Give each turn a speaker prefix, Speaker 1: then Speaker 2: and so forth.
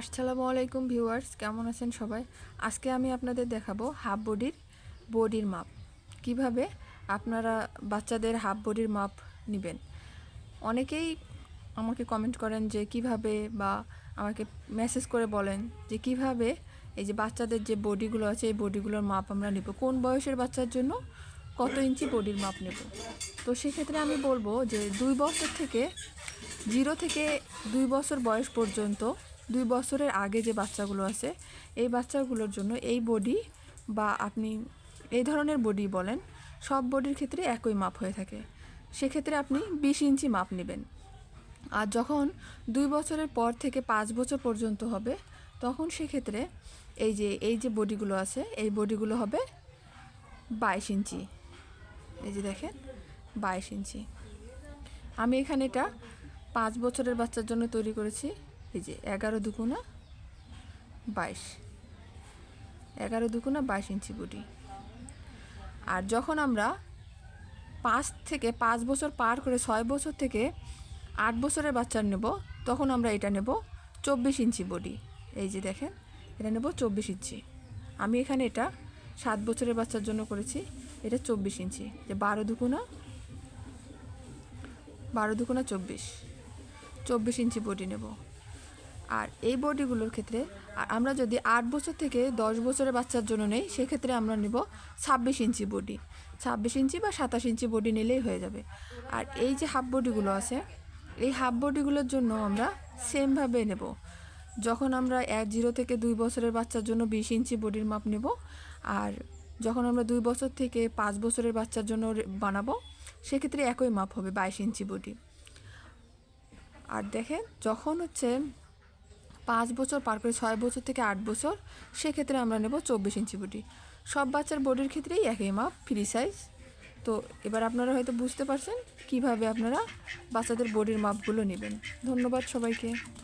Speaker 1: আসসালামু আলাইকুম ভিউয়ার্স, কেমন আছেন সবাই? আজকে আমি আপনাদের দেখাবো হাফ বডির বডির মাপ। কীভাবে আপনারা বাচ্চাদের হাফ বডির মাপ নেবেন? অনেকেই আমাকে কমেন্ট করেন যে কীভাবে বা আমাকে মেসেজ করে বলেন যে কীভাবে এই যে বাচ্চাদের যে বডিগুলো আছে, এই বডিগুলোর মাপ আমরা নেব। কোন বয়সের বাচ্চার জন্য কত ইঞ্চি বডির মাপ নেব? তো সেক্ষেত্রে আমি বলব যে দুই বছর থেকে জিরো থেকে দুই বছর বয়স পর্যন্ত দুই বছরের আগে যে বাচ্চাগুলো আছে, এই বাচ্চাগুলোর জন্য এই বডি বা আপনি এই ধরনের বডি বলেন, সব বডির ক্ষেত্রে একই মাপ হয়ে থাকে। সেক্ষেত্রে আপনি বিশ ইঞ্চি মাপ নেবেন। আর যখন দুই বছরের পর থেকে পাঁচ বছর পর্যন্ত হবে, তখন সেক্ষেত্রে এই যে এই যে বডিগুলো আছে, এই বডিগুলো হবে বাইশ ইঞ্চি। এই যে দেখেন, বাইশ ইঞ্চি। আমি এখানে এটা পাঁচ বছরের বাচ্চার জন্য তৈরি করেছি। এই যে এগারো দুগুণা বাইশ। এগারো দুগুণা বাইশ ইঞ্চি বডি। আর যখন আমরা পাঁচ থেকে পাঁচ বছর পার করে ছয় বছর থেকে আট বছরের বাচ্চার নেব, তখন আমরা এটা নেব চব্বিশ ইঞ্চি বডি। এই যে দেখেন, এটা নেব চব্বিশ ইঞ্চি। আমি এখানে এটা সাত বছরের বাচ্চার জন্য করেছি, এটা চব্বিশ ইঞ্চি। যে বারো দুগুণা বারো দুগুণা চব্বিশ চব্বিশ ইঞ্চি বডি নেব। আর এই বডিগুলোর ক্ষেত্রে আমরা যদি আট বছর থেকে দশ বছরের বাচ্চার জন্য নেই, সেক্ষেত্রে আমরা নেব ছাব্বিশ ইঞ্চি বডি ছাব্বিশ ইঞ্চি বা সাতাশ ইঞ্চি বডি নিলেই হয়ে যাবে। আর এই যে হাফ বডিগুলো আছে, এই হাফ বডিগুলোর জন্য আমরা সেমভাবে নেব। যখন আমরা এক জিরো থেকে দুই বছরের বাচ্চার জন্য বিশ ইঞ্চি বডির মাপ নেব, আর যখন আমরা দুই বছর থেকে পাঁচ বছরের বাচ্চার জন্য বানাবো, সেক্ষেত্রে একই মাপ হবে বাইশ ইঞ্চি বডি আর দেখেন, যখন হচ্ছে পাঁচ বছর পার করে ছয় বছর থেকে আট বছর, সেক্ষেত্রে আমরা নেব চব্বিশ ইঞ্চি বডি। সব বাচ্চার বডির ক্ষেত্রেই একই মাপ ফ্রি সাইজ তো এবার আপনারা হয়তো বুঝতে পারছেন কীভাবে আপনারা বাচ্চাদের বডির মাপগুলো নেবেন। ধন্যবাদ সবাইকে।